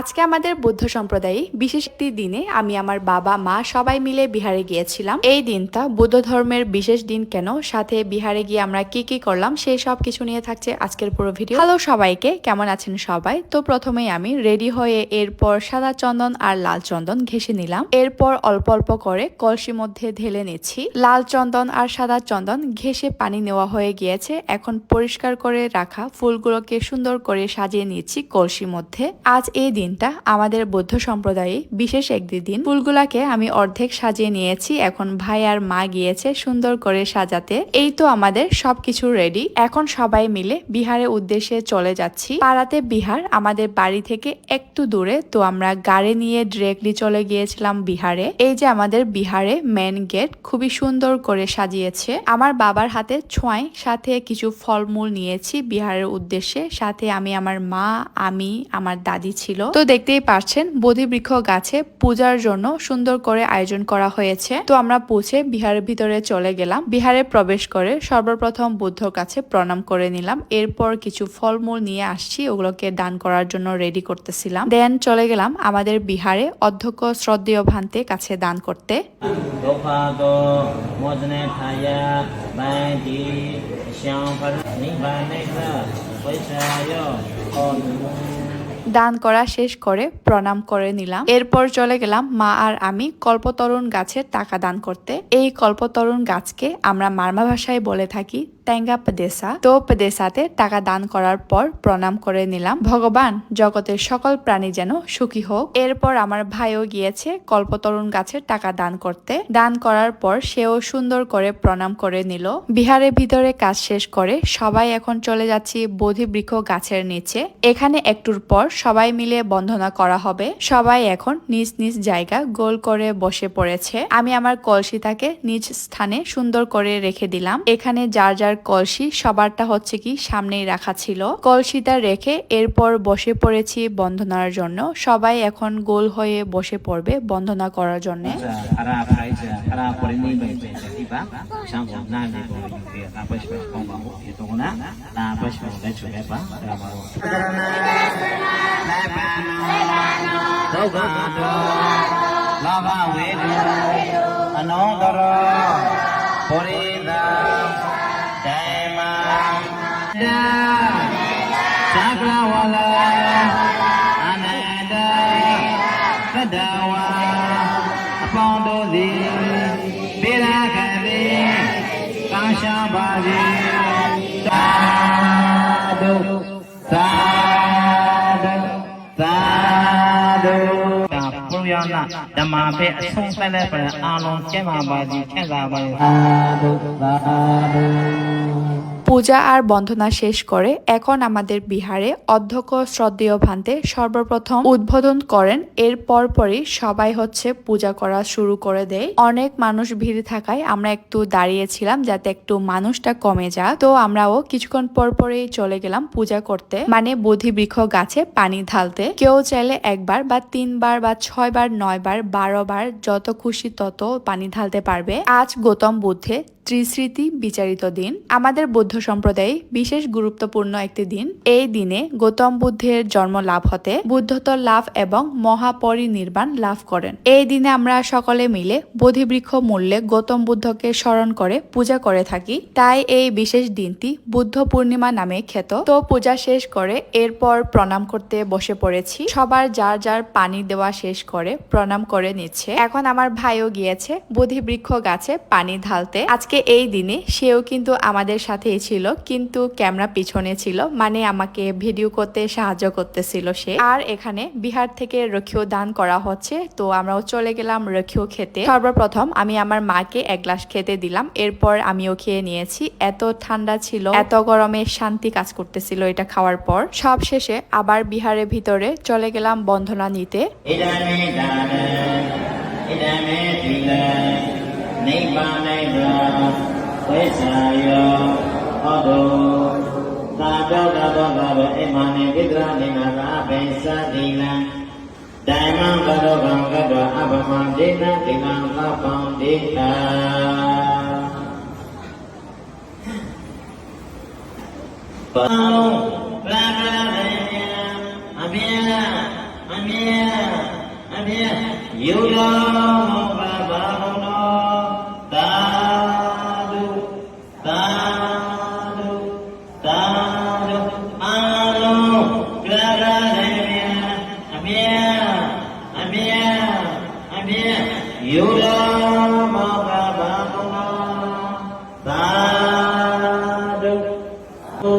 আজকে আমাদের বৌদ্ধ সম্প্রদায়ে বিশেষ একটি দিনে আমি আমার বাবা, মা সবাই মিলে বিহারে গিয়েছিলাম। এই দিনটা বুদ্ধ ধর্মের বিশেষ দিন কেন? সাথে বিহারে গিয়ে আমরা কি কি করলাম? সেই সব কিছু নিয়ে থাকছে আজকের পুরো ভিডিও। হ্যালো সবাইকে, কেমন আছেন সবাই? তো প্রথমেই আমি রেডি হয়ে এরপর সাদা চন্দন আর লাল চন্দন ঘেসে নিলাম। এরপর অল্প অল্প করে কলসি মধ্যে ঢেলে নিচ্ছি। লাল চন্দন আর সাদা চন্দন ঘেসে পানি নেওয়া হয়ে গিয়েছে। এখন পরিষ্কার করে রাখা ফুলগুলোকে সুন্দর করে সাজিয়ে নিচ্ছি কলসির মধ্যে। আজ এই দিনটা আমাদের বৌদ্ধ সম্প্রদায়ে বিশেষ একটি দিন ফুলগুলাকে আমি অর্ধেক সাজিয়ে নিয়েছি, এখন ভাই আর মা গিয়েছে সুন্দর করে সাজাতে। এই তো আমাদের সবকিছু রেডি এখন সবাই মিলে বিহারের উদ্দেশ্যে চলে যাচ্ছি। পাড়াতে বিহার, আমাদের বাড়ি থেকে একটু দূরে, তো আমরা গাড়ি নিয়ে ডিরেক্টলি চলে গিয়েছিলাম বিহারে। এই যে আমাদের বিহারে মেন গেট খুবই সুন্দর করে সাজিয়েছে। আমার বাবার হাতে ছোঁয়ায় সাথে কিছু ফলমূল নিয়েছি বিহারের উদ্দেশ্যে। সাথে আমি, আমার মা, আমি, আমার দাদি ছিল। তো দেখতেই পারছেন বোধি বৃক্ষ গাছে পূজার জন্য সুন্দর করে আয়োজন করা হয়েছে। তো আমরা পৌঁছে বিহারের ভিতরে চলে গেলাম। বিহারে প্রবেশ করে সর্বপ্রথম বুদ্ধর কাছে প্রণাম করে নিলাম। এরপর কিছু ফলমূল নিয়ে আসছি, ওগুলোকে দান করার জন্য রেডি করতেছিলাম। দেন চলে গেলাম আমাদের বিহারে অধ্যক্ষ শ্রদ্ধেয় ভান্তে কাছে দান করতে। ဒု দান করা শেষ করে প্রণাম করে নিলাম। এরপর চলে গেলাম মা আর আমি কল্পতরুণ গাছের টাকা দান করতে। এই কল্পতরুণ গাছকে আমরা মার্মা ভাষায় বলে থাকি ট্যাঙ্গা পেদেসা। তো পেদেসাতে টাকা দান করার পর প্রণাম করে নিলাম। ভগবান জগতের সকল প্রাণী যেন সুখী হোক। এরপর আমার ভাইও গিয়েছে কল্পতরুণ গাছের টাকা দান করতে। দান করার পর সেও সুন্দর করে প্রণাম করে নিল। বিহারের ভিতরে কাজ শেষ করে সবাই এখন চলে যাচ্ছি বোধি বৃক্ষ গাছের নিচে। এখানে একটুর পর সবাই মিলে বন্ধনা করা হবে। সবাই এখন নিজ নিজ জায়গা গোল করে বসে পড়েছে। আমি আমার কলসিটাকে নিজ স্থানে সুন্দর করে রেখে দিলাম। এখানে যার যার কলসি সবারটা হচ্ছে কি সামনেই রাখা ছিল কলসিটা রেখে এরপর বসে পড়েছি বন্ধনার জন্য সবাই এখন গোল হয়ে বসে পড়বে বন্ধনা করার জন্য লাভা অনন্তর পরিদা ဒိုင်မာဒါသကလဝလာအနန္တသတ္တဝါအပေါင်းတို့သည်ပေရာခတိကောင်းရှာပါစေ ဓမ္မပဲအဆုံးသက်တဲ့ပရအာလုံးကျင့်ပါပါစေချမ်းသာပါစေသာဓုသာဓု পূজা আর বন্ধনা শেষ করে এখন আমাদের বিহারে অধ্যক্ষ শ্রদ্ধেয় ভান্তে সর্বপ্রথম উদ্বোধন করেন। এর পরপরই সবাই হচ্ছে পূজা করা শুরু করে দেয়। অনেক মানুষ ভিড় থাকায় আমরা একটু দাঁড়িয়েছিলাম যাতে একটু মানুষটা কমে যা তো আমরাও কিছুক্ষণ পর পরেই চলে গেলাম পূজা করতে মানে বোধি বৃক্ষ গাছে পানি ঢালতে। কেউ চাইলে একবার বা তিনবার বা ছয়বার, নয়বার বারো বার যত খুশি তত পানি ঢালতে পারবে। আজ গৌতম বুদ্ধে ত্রিস্মৃতি বিচারিত দিন। আমাদের বৌদ্ধ সম্প্রদায়ে বিশেষ গুরুত্বপূর্ণ একটি দিন। এই দিনে গৌতম বুদ্ধের জন্ম লাভ হতে বুদ্ধত্ব লাভ এবং মহাপরিনির্বাণ লাভ করেন। এই দিনে আমরা সকলে মিলে বোধিবৃক্ষ মূল্যে গৌতম বুদ্ধকে স্মরণ করে পূজা করে থাকি। তাই এই বিশেষ দিনটি বুদ্ধ পূর্ণিমা নামে খ্যাত। তো পূজা শেষ করে এরপর প্রণাম করতে বসে পড়েছি। সবার যার যার পানি দেওয়া শেষ করে প্রণাম করে নিচ্ছে। এখন আমার ভাইও গিয়েছে বোধিবৃক্ষ গাছে পানি ঢালতে। আজকে আজকে এই দিনে সেও কিন্তু আমাদের সাথেই ছিল, কিন্তু ক্যামেরা পিছনে ছিল মানে আমাকে ভিডিও করতে সাহায্য করতেছিল সে। আর এখানে বিহার থেকে রক্ষীয় দান করা হচ্ছে, তো আমরাও চলে গেলাম রক্ষীয় খেতে। সর্বপ্রথম আমি আমার মাকে এক গ্লাস খেতে দিলাম, এরপর আমিও খেয়ে নিয়েছি। এত ঠান্ডা ছিল, এত গরমে শান্তি কাজ করতেছিল এটা খাওয়ার পর। সব শেষে আবার বিহারের ভিতরে চলে গেলাম বন্ধনা নিতে। နံဣဒံမေသီလံနိဗ္ဗာနိဗ္ဗာဝိသယောဟောတုသာတောကသောကဝေအိမနိပိတရနိနာသာဘေသတိလံဓမ္မံကတောကံကတောအပမံဒေနတိလံသဗ္ဗံဒေတာပါလုံးပရာပရာမေယအမြဲတမ်းမြတ်အမြတ်ယုတော်ဘာဘာဘုံတော်သာဓုသာဓုသာဓုအာလုံး ကြရရအမြတ်အမြတ်အမြတ်ယုတော်ဘာဘာဘုံတော်သာဓု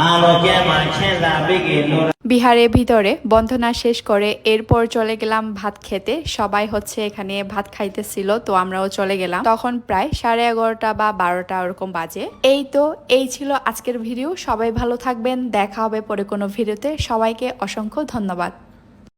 အာလုံးကျမ်းမှာချမ်းသာပိကေလို့ বিহারের ভিতরে বন্ধনা শেষ করে এরপর চলে গেলাম ভাত খেতে। সবাই হচ্ছে এখানে ভাত খাইতেছিল, তো আমরাও চলে গেলাম। তখন প্রায় সাড়ে এগারোটা বা বারোটা ওরকম বাজে। এই তো, এই ছিল আজকের ভিডিও। সবাই ভালো থাকবেন। দেখা হবে পরে কোনো ভিডিওতে। সবাইকে অসংখ্য ধন্যবাদ।